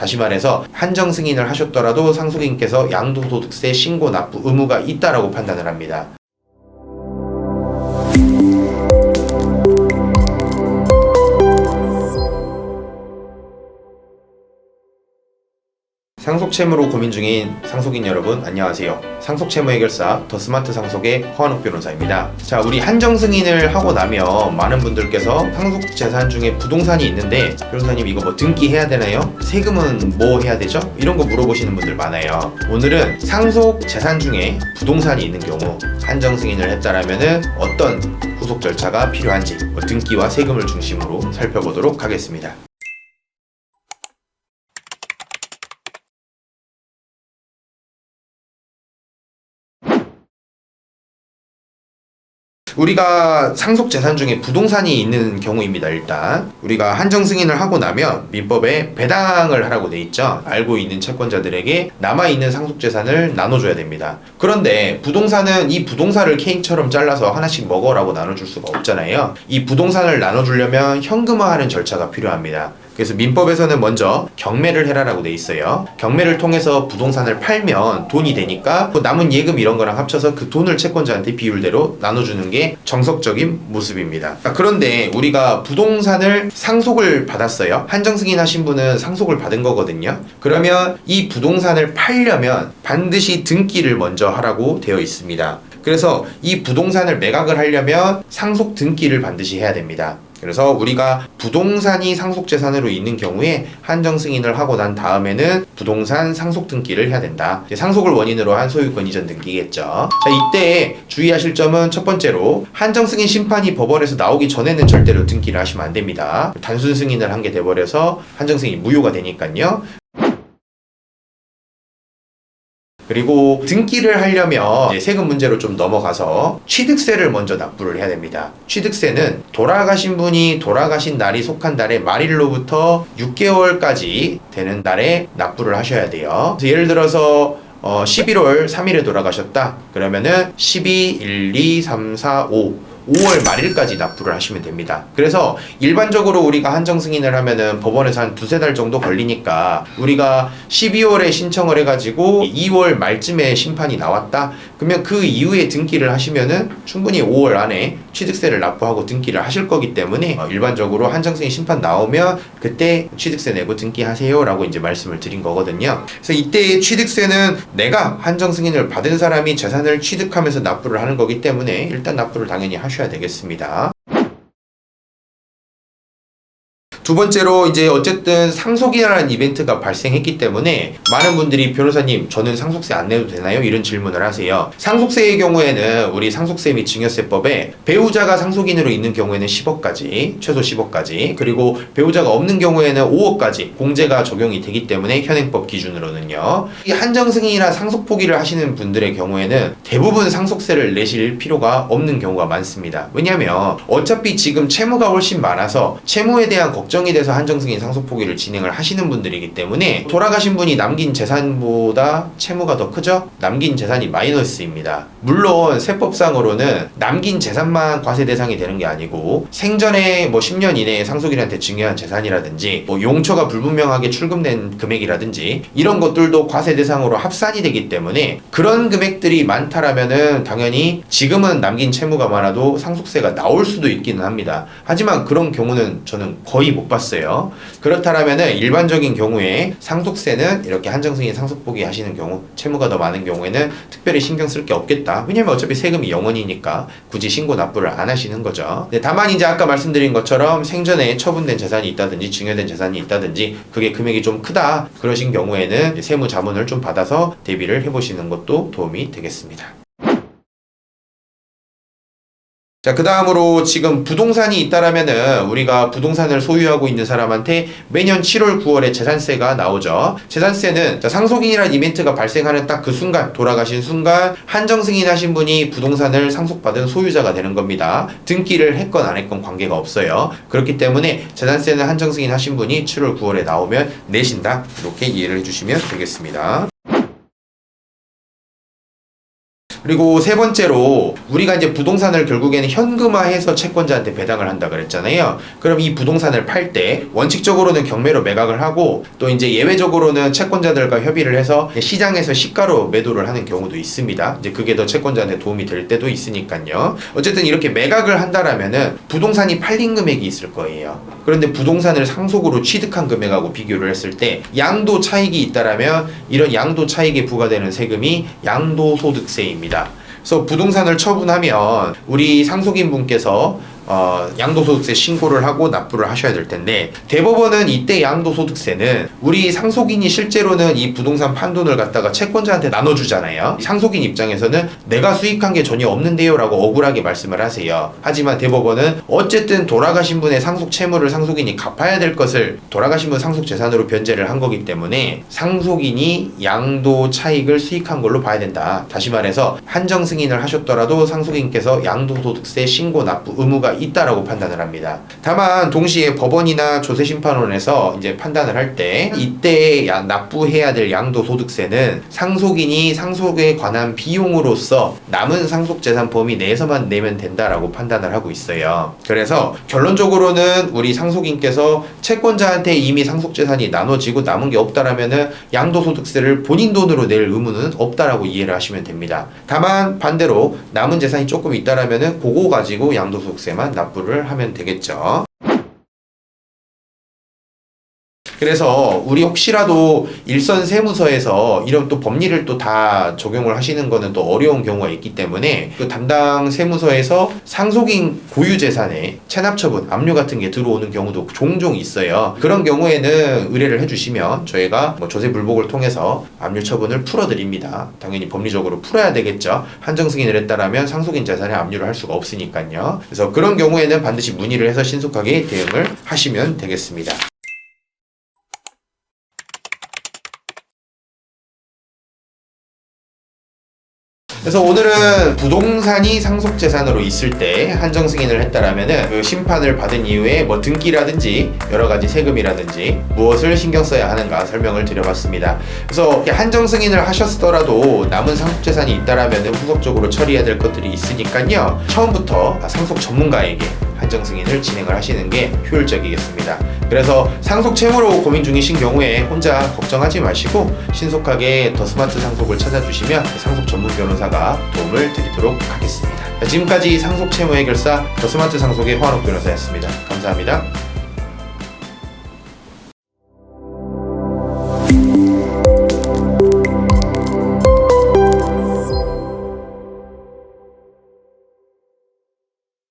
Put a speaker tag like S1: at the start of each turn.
S1: 다시 말해서 한정 승인을 하셨더라도 상속인께서 양도소득세 신고 납부 의무가 있다라고 판단을 합니다. 상속 채무로 고민 중인 상속인 여러분 안녕하세요. 상속 채무 해결사 더 스마트 상속의 허한욱 변호사입니다. 자, 우리 한정 승인을 하고 나면 많은 분들께서 상속 재산 중에 부동산이 있는데 변호사님 이거 뭐 등기해야 되나요? 세금은 뭐 해야 되죠? 이런 거 물어보시는 분들 많아요. 오늘은 상속 재산 중에 부동산이 있는 경우 한정 승인을 했다라면은 어떤 후속 절차가 필요한지 뭐 등기와 세금을 중심으로 살펴보도록 하겠습니다. 우리가 상속 재산 중에 부동산이 있는 경우입니다. 일단 우리가 한정 승인을 하고 나면 민법에 배당을 하라고 돼 있죠. 알고 있는 채권자들에게 남아 있는 상속 재산을 나눠줘야 됩니다. 그런데 부동산은 이 부동산을 케이크처럼 잘라서 하나씩 먹어라고 나눠줄 수가 없잖아요. 이 부동산을 나눠주려면 현금화하는 절차가 필요합니다. 그래서 민법에서는 먼저 경매를 해라라고 돼 있어요. 경매를 통해서 부동산을 팔면 돈이 되니까 그 남은 예금 이런 거랑 합쳐서 그 돈을 채권자한테 비율대로 나눠주는 게 정석적인 모습입니다. 자, 그런데 우리가 부동산을 상속을 받았어요. 한정 승인하신 분은 상속을 받은 거거든요. 그러면 이 부동산을 팔려면 반드시 등기를 먼저 하라고 되어 있습니다. 그래서 이 부동산을 매각을 하려면 상속 등기를 반드시 해야 됩니다. 그래서 우리가 부동산이 상속 재산으로 있는 경우에 한정 승인을 하고 난 다음에는 부동산 상속 등기를 해야 된다. 상속을 원인으로 한 소유권 이전 등기겠죠. 자, 이때 주의하실 점은 첫 번째로 한정 승인 심판이 법원에서 나오기 전에는 절대로 등기를 하시면 안 됩니다. 단순 승인을 한 게 돼버려서 한정 승인이 무효가 되니까요. 그리고 등기를 하려면 이제 세금 문제로 좀 넘어가서 취득세를 먼저 납부를 해야 됩니다. 취득세는 돌아가신 분이 돌아가신 날이 속한 달의 말일로부터 6개월까지 되는 달에 납부를 하셔야 돼요. 예를 들어서 어, 11월 3일에 돌아가셨다. 그러면은 12, 1, 2, 3, 4, 5 5월 말일까지 납부를 하시면 됩니다. 그래서 일반적으로 우리가 한정 승인을 하면은 법원에서 한 두세 달 정도 걸리니까 우리가 12월에 신청을 해가지고 2월 말쯤에 심판이 나왔다? 그러면 그 이후에 등기를 하시면은 충분히 5월 안에 취득세를 납부하고 등기를 하실 거기 때문에 어, 일반적으로 한정 승인 심판 나오면 그때 취득세 내고 등기하세요라고 이제 말씀을 드린 거거든요. 그래서 이때의 취득세는 내가 한정 승인을 받은 사람이 재산을 취득하면서 납부를 하는 거기 때문에 일단 납부를 당연히 하셔야 되겠습니다. 두 번째로 이제 어쨌든 상속이라는 이벤트가 발생했기 때문에 많은 분들이 변호사님 저는 상속세 안 내도 되나요? 이런 질문을 하세요. 상속세의 경우에는 우리 상속세 및 증여세법에 배우자가 상속인으로 있는 경우에는 10억까지 최소 10억까지 그리고 배우자가 없는 경우에는 5억까지 공제가 적용이 되기 때문에 현행법 기준으로는요. 이 한정 승인이나 상속 포기를 하시는 분들의 경우에는 대부분 상속세를 내실 필요가 없는 경우가 많습니다. 왜냐하면 어차피 지금 채무가 훨씬 많아서 채무에 대한 걱정 이 돼서 한정승인 상속 포기를 진행을 하시는 분들이기 때문에 돌아가신 분이 남긴 재산보다 채무가 더 크죠? 남긴 재산이 마이너스입니다. 물론 세법상으로는 남긴 재산만 과세 대상이 되는 게 아니고 생전에 뭐 10년 이내에 상속인한테 증여한 재산이라든지 뭐 용처가 불분명하게 출금된 금액이라든지 이런 것들도 과세 대상으로 합산이 되기 때문에 그런 금액들이 많다라면은 당연히 지금은 남긴 채무가 많아도 상속세가 나올 수도 있기는 합니다. 하지만 그런 경우는 저는 거의 못 봤어요. 그렇다라면은 일반적인 경우에 상속세는 이렇게 한정승인 상속포기 하시는 경우 채무가 더 많은 경우에는 특별히 신경 쓸 게 없겠다. 왜냐면 어차피 세금이 영원이니까 굳이 신고 납부를 안 하시는 거죠. 네, 다만 이제 아까 말씀드린 것처럼 생전에 처분된 재산이 있다든지 증여된 재산이 있다든지 그게 금액이 좀 크다. 그러신 경우에는 세무 자문을 좀 받아서 대비를 해보시는 것도 도움이 되겠습니다. 자, 그 다음으로 지금 부동산이 있다라면은 우리가 부동산을 소유하고 있는 사람한테 매년 7월, 9월에 재산세가 나오죠. 재산세는 자, 상속인이라는 이벤트가 발생하는 딱 그 순간, 돌아가신 순간 한정 승인 하신 분이 부동산을 상속받은 소유자가 되는 겁니다. 등기를 했건 안 했건 관계가 없어요. 그렇기 때문에 재산세는 한정 승인 하신 분이 7월, 9월에 나오면 내신다. 이렇게 이해를 해주시면 되겠습니다. 그리고 세 번째로 우리가 이제 부동산을 결국에는 현금화해서 채권자한테 배당을 한다 그랬잖아요. 그럼 이 부동산을 팔 때 원칙적으로는 경매로 매각을 하고 또 이제 예외적으로는 채권자들과 협의를 해서 시장에서 시가로 매도를 하는 경우도 있습니다. 이제 그게 더 채권자한테 도움이 될 때도 있으니까요. 어쨌든 이렇게 매각을 한다라면은 부동산이 팔린 금액이 있을 거예요. 그런데 부동산을 상속으로 취득한 금액하고 비교를 했을 때 양도 차익이 있다라면 이런 양도 차익에 부과되는 세금이 양도소득세입니다. 그래서 부동산을 처분하면 우리 상속인 분께서 어, 양도소득세 신고를 하고 납부를 하셔야 될 텐데 대법원은 이때 양도소득세는 우리 상속인이 실제로는 이 부동산 판돈을 갖다가 채권자한테 나눠주잖아요. 상속인 입장에서는 내가 수익한 게 전혀 없는데요라고 억울하게 말씀을 하세요. 하지만 대법원은 어쨌든 돌아가신 분의 상속 채무를 상속인이 갚아야 될 것을 돌아가신 분 상속 재산으로 변제를 한 거기 때문에 상속인이 양도 차익을 수익한 걸로 봐야 된다. 다시 말해서 한정 승인을 하셨더라도 상속인께서 양도소득세 신고 납부 의무가 있다라고 판단을 합니다. 다만 동시에 법원이나 조세 심판원에서 이제 판단을 할 때 이때 야- 납부해야 될 양도소득세는 상속인이 상속에 관한 비용으로서 남은 상속재산 범위 내에서만 내면 된다라고 판단을 하고 있어요. 그래서 결론적으로는 우리 상속인께서 채권자한테 이미 상속재산이 나눠지고 남은 게 없다라면은 양도소득세를 본인 돈으로 낼 의무는 없다라고 이해를 하시면 됩니다. 다만 반대로 남은 재산이 조금 있다라면은 그거 가지고 양도소득세만 납부를 하면 되겠죠. 그래서 우리 혹시라도 일선 세무서에서 이런 또 법리를 또 다 적용을 하시는 거는 또 어려운 경우가 있기 때문에 그 담당 세무서에서 상속인 고유 재산에 체납 처분, 압류 같은 게 들어오는 경우도 종종 있어요. 그런 경우에는 의뢰를 해주시면 저희가 뭐 조세 불복을 통해서 압류 처분을 풀어드립니다. 당연히 법리적으로 풀어야 되겠죠. 한정 승인을 했다라면 상속인 재산에 압류를 할 수가 없으니까요. 그래서 그런 경우에는 반드시 문의를 해서 신속하게 대응을 하시면 되겠습니다. 그래서 오늘은 부동산이 상속 재산으로 있을 때 한정 승인을 했다라면은 그 심판을 받은 이후에 뭐 등기라든지 여러 가지 세금이라든지 무엇을 신경 써야 하는가 설명을 드려봤습니다. 그래서 한정 승인을 하셨더라도 남은 상속 재산이 있다라면은 후속적으로 처리해야 될 것들이 있으니까요. 처음부터 상속 전문가에게 한정 승인을 진행을 하시는 게 효율적이겠습니다. 그래서 상속 채무로 고민 중이신 경우에 혼자 걱정하지 마시고 신속하게 더 스마트 상속을 찾아주시면 상속 전문 변호사가 도움을 드리도록 하겠습니다. 자, 지금까지 상속 채무 해결사 더 스마트 상속의 화환옥 변호사였습니다. 감사합니다.